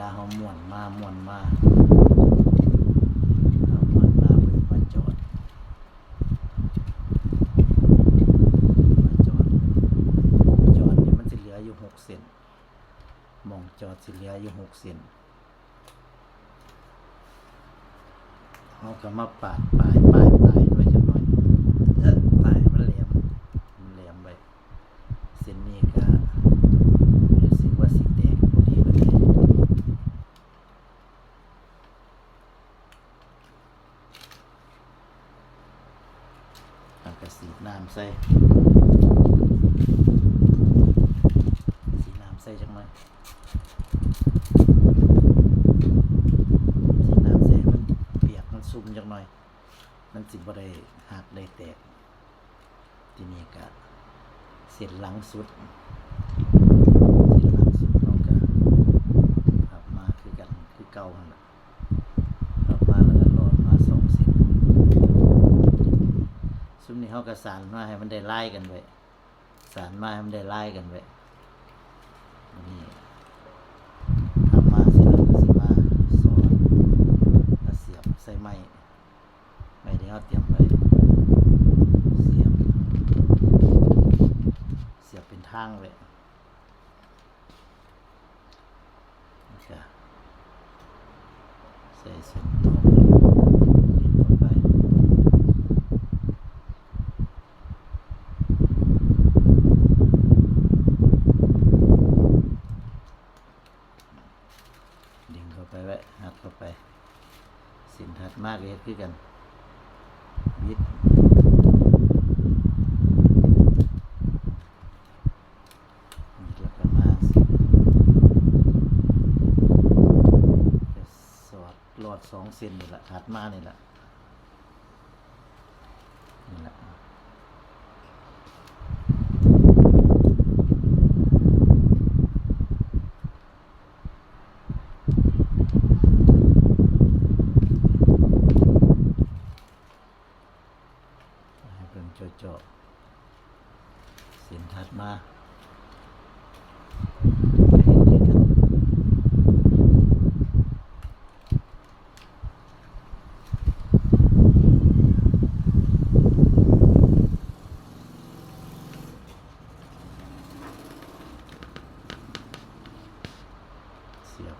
ลาเฮาม่วนมาม่วนมาเฮาม่วนมาเพิ่นมาจอดมาจอดจอดนี่มันสิเหลืออยู่6เซนมองจอดสิเหลืออยู่6เซนเฮาก็มาปาดปลายปลายปลายไว้จักหน่อยเออปลายมันแหลมมันแหลมไว้เส้นนี้ก็ รู้สึกว่าสิแตกพอดีพอดีเอากระสีน้ำใส่สีน้ำใส่จังไหมสีน้ำใส่มันเปียกมันซุ่มจังหน่อย มันสิบ่ได้หักได้แตก ทีนี้ก็ เสร็จหลังสุดที่หลังสุดเขาก็ขับมาคือกันคือเก่าหันละขับมาแล้วก็รอดมาสองเส้นซุมนี้เขาก็สานมาให้มันได้ไล่กันไว้สานมาให้มันได้ไล่กันไว้นี่ขับมาเสร็จแล้วก็สิมาสอนแล้วเสียบใส่ไม้ไม้ที่เขาเตรียมไว้เสียบางไว้นะคะใส่เส้นตอกดินเข้าไปดึงเข้าไปไว้หักเข้าไปส้นถัดมากเลยคือกันบิดบิดแล้วก็มาสิ จะสอดหลอด สองเซนนี่แหละถัดมานี่แหละนี่แหละเป็นเจาะเส้นถัดมาไปเห็นที่กัน เสียบ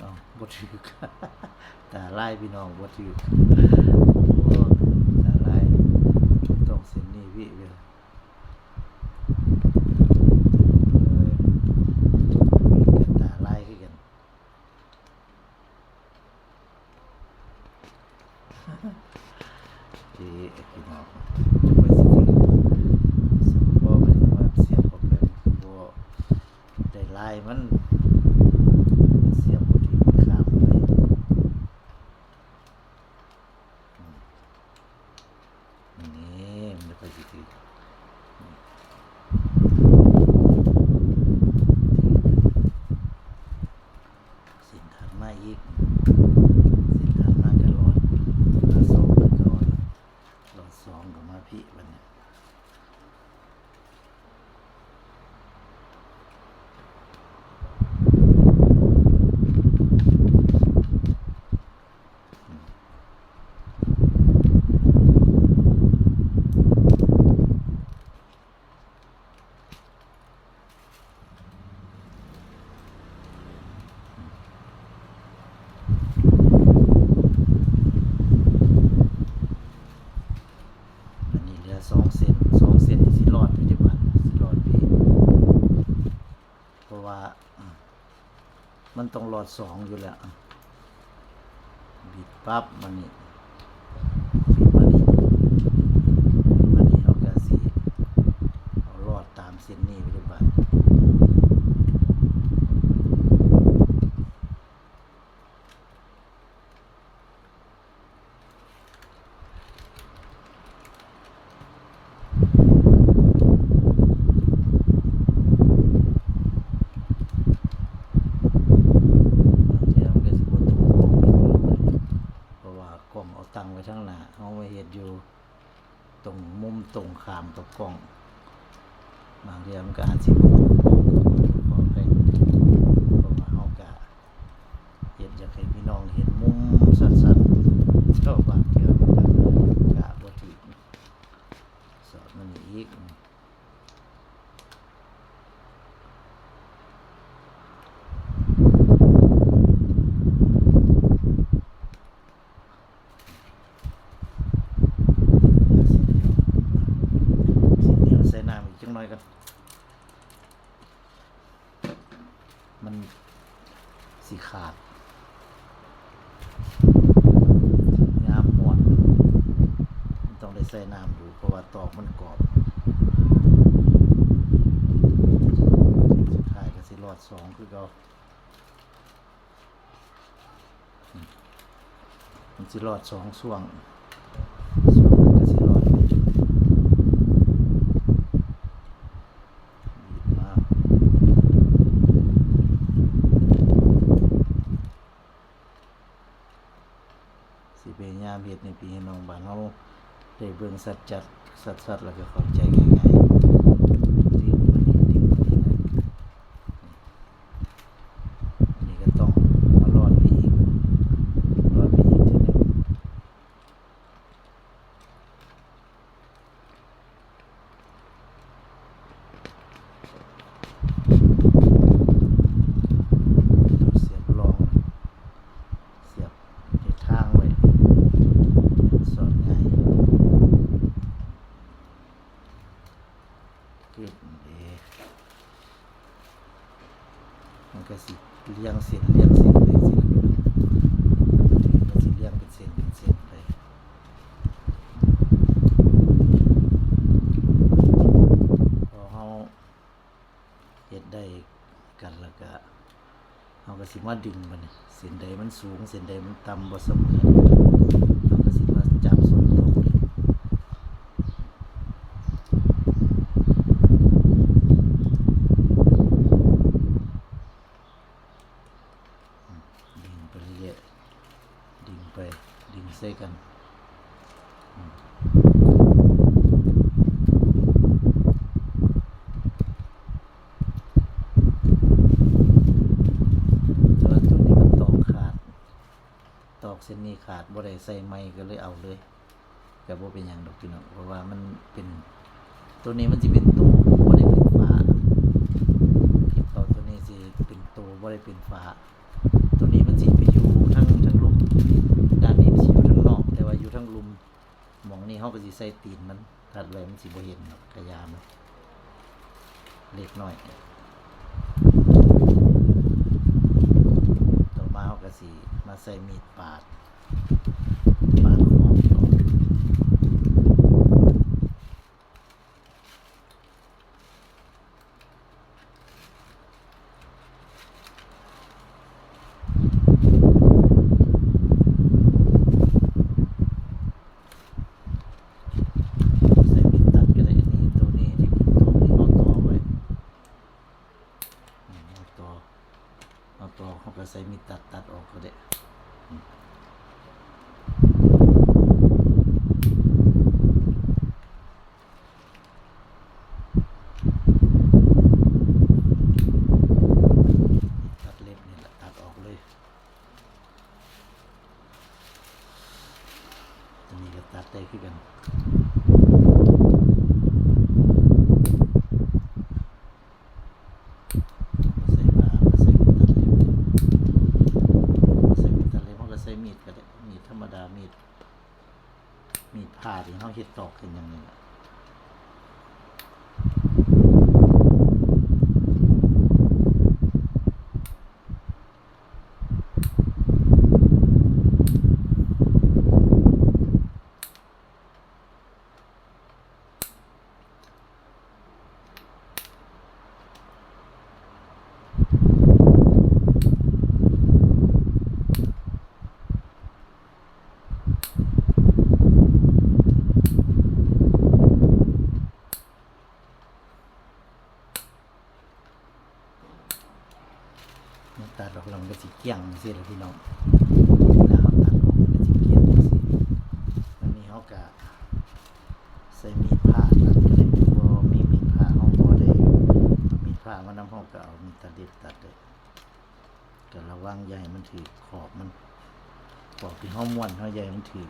น้องบถือก ตาไล่ พี่น้องบถือกโอ้ตาไล่ต้องเส้นนี้วิเวยเอ้ยวิกับตาไล่คือกัน ที่พี่น้องจะไปสิที่สมพ่อไปว่าเสียบออกไปบ่ได้ลายมันเสียบบ่ที่มันข้ามไปอืมนี่มันจะไปสิที่สินถัดมาอีก สินถัดมาก็รอดมาสองมันก็รอดสองก็มาพี่บัดเนี้ยอันนี้เหลือสองเซนสองเซนนี่สิรอดไปที่บ้านสิรอดพี่เพราะ ว่า มันต้องหลอดสองอยู่แล้ว บิดปั๊บมันนี่บิดมานี่มานี่เอากระสีเอารอดตามเส้นนี้ไปที่บ้าน ทางหน้าเฮามาเฮ็ดอยู่ ตรงมุมตรง ขามกับกล้อง บางเรื่องมันก็อาจสิบตรงกล้องก็ขอไปเพราะว่าเฮาก็เฮ็ดอยากให้พี่น้องเห็นมุมชัดๆเจ้าบางเรื่องมันก็กะบ่ถึงสอนมันอีก สีเหนียวใส่น้ำอีกจังหน่อยกัน มัน สีขาดยามหมดต้องได้ใส่น้ำอยู่เพราะว่าตอกมันกรอบสุดท้ายก็สิรอดสองคือเรามมันสิรอดสองส่วงส่วงนั้นก็สิรอด บีบมาสิพยายาม เฮ็ดในพี่น้องบ้านเฮาได้เบิ่งสัจจัดสัดๆแล้วก็เข้าใจง่ายๆที่มันนี่ที่มันนี่นะอันนี้ก็ต้องมารอดไปอีกรอดไปอีกทีหนึง เสียบรอง เสียบในทางไว้สอนง่ายเก็บเดมันก็สิเลี้ยงเส้นเลี้ยงเส้นเลยสิละพี่น้องมันสิเลี้ยงเป็นเส้นเป็นเส้นไปพอเฮาเฮ็ดได้กันแล้วก็ เราก็สิ มาดึงมันเส้นใดมันสูง เส้นใดมันต่ำบ่เสมอเราก็สิมาจับส่วนตรงนี้อืมดึงไปเรื่อยๆดึงไป ดึงใส่กันอืมแต่ว่าตัวนี้มันตอกขาด ตอกเส้นนี้ ขาดบ่ได้ใส่ไม้ก็เลยเอาเลยก็บ่เป็นหยังดอกพี่น้องเพราะว่ามันเป็นตัวนี้มันสิเป็นตัวบ่ได้เป็นฝาตอกตัวนี้สิเป็นตัวบ่ได้เป็นฝาตัวนี้มันสิไปอยู่ทั้งทั้งลุมด้านนี้มันสิอยู่ทั้งนอก แต่ว่าอยู่ทั้งลุมหมองนี้เฮาก็สิใส่ตีนมันถัดไว้มันสิบ่เห็นหรอกกระยามันเล็กน้อยต่อมาเขาก็สิมาใส่มีดปาด ปาดขอบก่อนใส่มีดตัดก็ได้อันนี้ตัวนี้ที่ตัวที่เขาต่อไว้อืมเอาต่อเอาตัวเขาก็ใส่มีดตัดตัดออกก็ได้อืมตัดเล็บนี่แหละตัดออกเลยตัวนี้ก็ตัดได้คือกันใส่ผ้าก็ใส่มีดตัดเล็บ ใส่มีดตัดเล็บเขาก็ใส่มีดก็ได้มีดธรรมดามีดมีดผ่าที่เขาเฮ็ด ตอกขึ้นอย่างนี้แมันตัดออกล้วมันก็สีเกี่ยงเสียเลยพี่น้องนะครับตัดออกมันก็สีเกี่ยงสียมันมีเขากะใส่มีดผ้าตัดเลยพอมีมีดผ้าเขาพอได้มีดผ้ามันน้ำเอาก็เอามีดตัดเด็ดตัดเลยแต่ระวังใหญ่มันถือขอบมันขอบที่ห้อม้วนเขาใหญ่มันถือ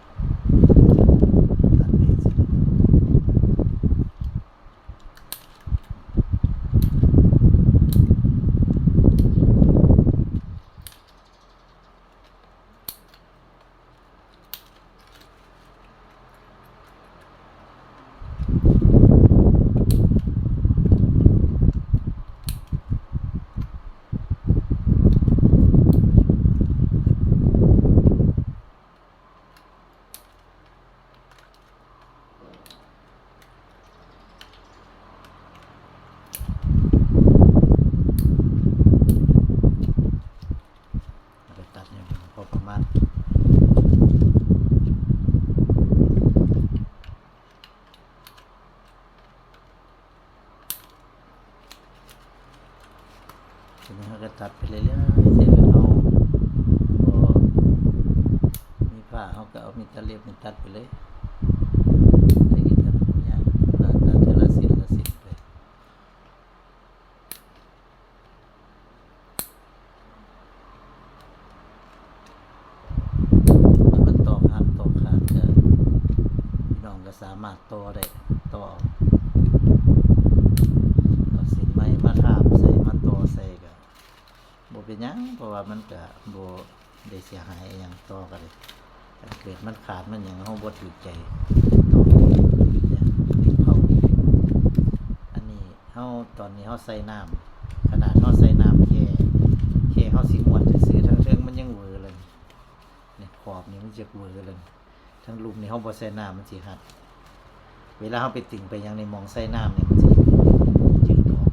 ก็เอามีดตะเล็บนี่ตัดไปเลยได้กี่เดือนไม่ยากตัดตัดเทละสิ้นละสิ้นไปมันต่อขาดต่อขาดก็พี่น้องก็สามารถต่อได้ต่อเอาสินไม้มาคาบใส่มาต่อใส่ก็บ่เป็นยังเพราะว่ามันก็บ่ได้เสียหายอหยังต่อกันเลย เกิดมันขาดมันหยังเฮาบ่ถูกใจต่อเนี่ยติดเผาอันนี้เฮาตอนนี้เฮาใส่น้ำขนาดเฮาใส่น้ำแค่แค่เฮาสิงวดซื่อทั้งเทิงมันยังเวอร์เลยเนี่ยขอบนี่มันจะเวอร์เลยทั้งลุมในห้องบอใส่น้ำมันสิหัด เวลาเขาไปติ่งไปยังในมองใส่น้ำเนี่ยมันสิจืดออก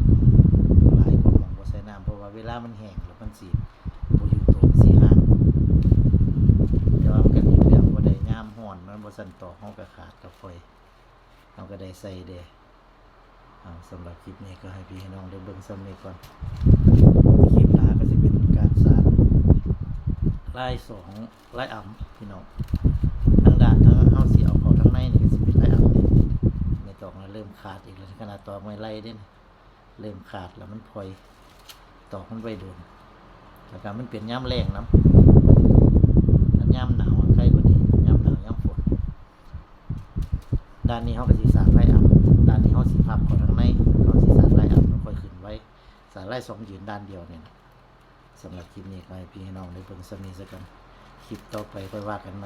หลายคนมองบอใส่น้ำเพราะว่าเวลามันแห้งแล้วมันสิบอยู่ตัวสิหัดแต่ว่ามันก็ดีแล้วบ่ได้ย่ามห่อนมันบ่ สั่นต่อห้องก็ขาดกับไฟเราก็ได้ใส่เดเอาสำหรับคลิปนี้ก็ให้พี่ให้น้องได้เบิ่งซ้ำนี้ก่อนคลิปหน้าก็จะเป็นการสานไล่สองไล่อ่ำพี่น้องทางด้านทางเฮาสิเอาเขาทางในนี่ก็สิเป็นไล่อ่ำนี่ไม่ตองแล้วเริ่มขาดอีกแล้วขนาดตอกไม่ไล่เด่นเริ่มขาดแล้วมันพลอยตอกมันไปโดนแล้วก็มันเปลี่ยนย่ำแรงน้ำย่ำหนาวอะใครกว่านี้ย่ำหนาวย่ำฝน ด้านนี้เขาก็สีสานไล่อับด้านนี้เขาสีพับเขาทางในเขาสีสานไล่อ่ำมันค่อยขึ้นไว้ สานไล่สองยืนด้านเดียวเนี่ยสำหรับคลิปนี้ก็ให้พี่น้องได้เบิ่งสมีสักกันคลิปต่อไปค่อยว่ากันไหม